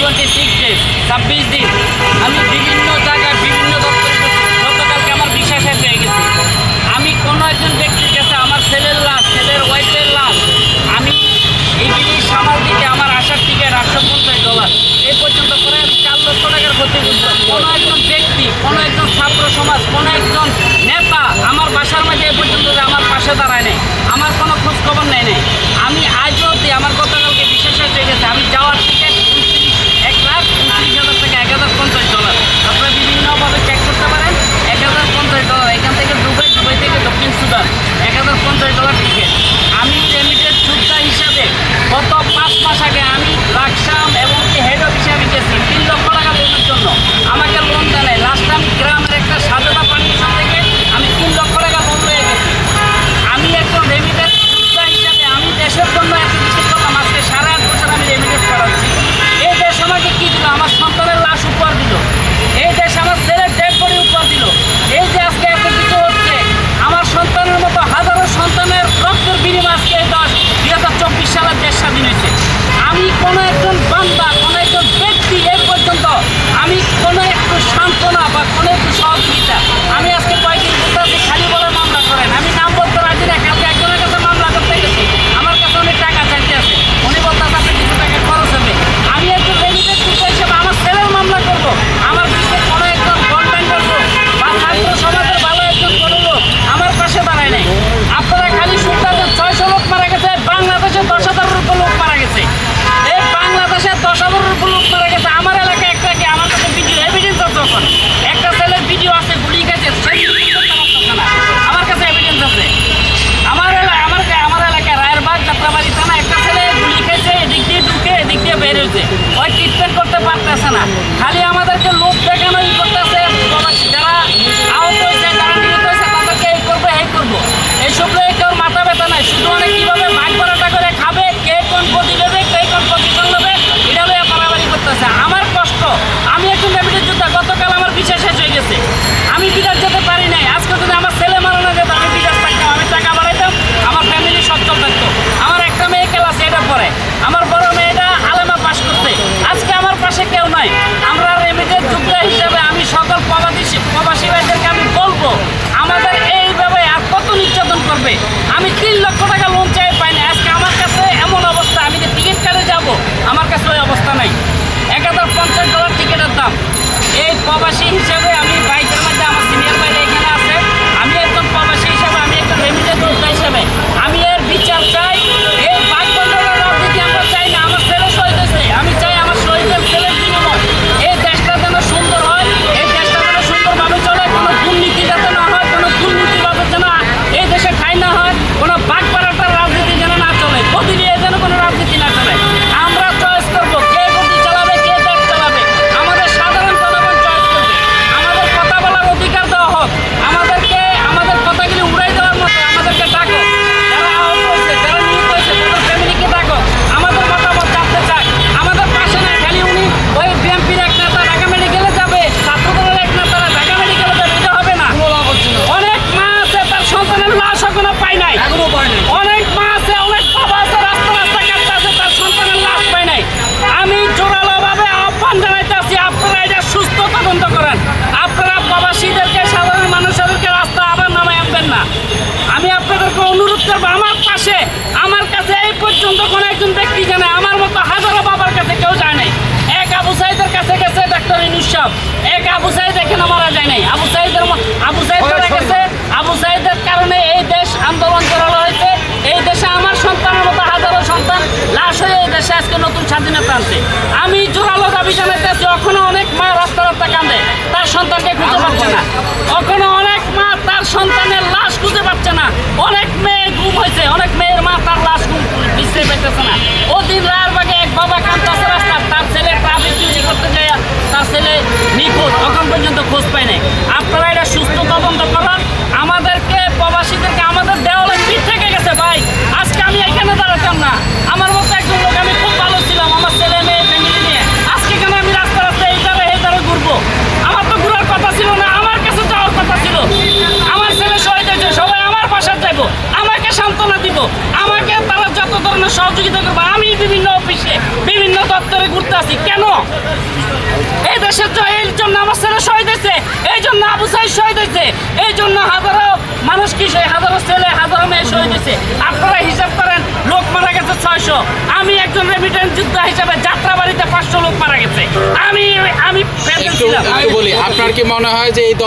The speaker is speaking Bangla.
টোয়েন্টি সিক্স ডেজ ছাব্বিশ দিন। আমি বিভিন্ন জায়গায় বিভিন্ন গতকালকে আমার বিশ্বাস হয়ে গেছে। আমি কোনো একজন ব্যক্তির কাছে, আমার ছেলের লাশ, ছেলের ওয়াইফের লাশ, আমি এই জিনিস সামাল দিতে আমার আশার থেকে রাষ্ট্র পঞ্চাশ ডলার। এ পর্যন্ত করে আমি চার লক্ষ টাকার ক্ষতি কোনো একজন ব্যক্তি, কোনো একজন ছাত্র সমাজ, কোনো একজন নেতা আমার বাসার মাঝে এ পর্যন্ত আমার পাশে দাঁড়ায় নেই। আমার কোনো খোঁজখবর নেয় নেই। একটা ছেলের ভিডিও আছে, গুলি গেছে আমার কাছে এভিডেন্স আছে। আমার আমার আমার এলাকায় রায়েরবাগ, যাত্রাবাড়ি থানা, একটা ছেলে গুলি খেয়েছে, এদিক দিয়ে ঢুকে, এদিক দিয়ে বের হয়েছে। ওই ট্রিটমেন্ট করতে পারতেছে না। খালি আমাদেরকে করবে আমি তিন লক্ষ টাকা লোন চাই, পাই না। আজকে আমার কাছে এমন অবস্থা। আমি যে টিকিট কাটে যাব, আমার কাছে ওই অবস্থা নাই। এক হাজার পঞ্চাশ ডলার টিকিটের দাম। এই প্রবাসী হিসেবে আসে আজকে নতুন স্বাধীনতা আনছে। আমি জোরালো দাবি জানাইতেছি এখনও অনেক মা রাস্তা রাস্তা কান্দে তার সন্তানকে খুঁজে পাচ্ছে না। এখনও অনেক মা তার সন্তানের লাশ খুঁজে পাচ্ছে না। অনেক মেয়ে গুম হয়েছে অনেক মেয়ের মা তার লাশ গুম বিশ্বে পেতেছে না। ওদিন রায়ের বাগে এক বাবা কাঁদতেছে রাস্তা তার ছেলে ট্রাফিক ডিউটি করতে যায় তার ছেলে নিখোঁজ এখন পর্যন্ত খোঁজ পায় নাই। আপনারা লিপ্ত কেন? এই দেশের এই জন্য আমার ছেলে শহীদ হয়েছে। এই জন্য আবু সাহেব শহীদ হয়েছে। এই জন্য হাজারো মানুষ কি হাজারো ছেলে হাজারো মেয়ে শহীদ হয়েছে। আপনারা হিসাব করেন লোক মারা গেছে ছয়শো। আমি একজন রেমিটেন্স যোদ্ধা হিসাবে যাত্রা বাড়িতে পাঁচশো লোক মারা গেছে। আমি আমি আপনার কি মনে হয় যে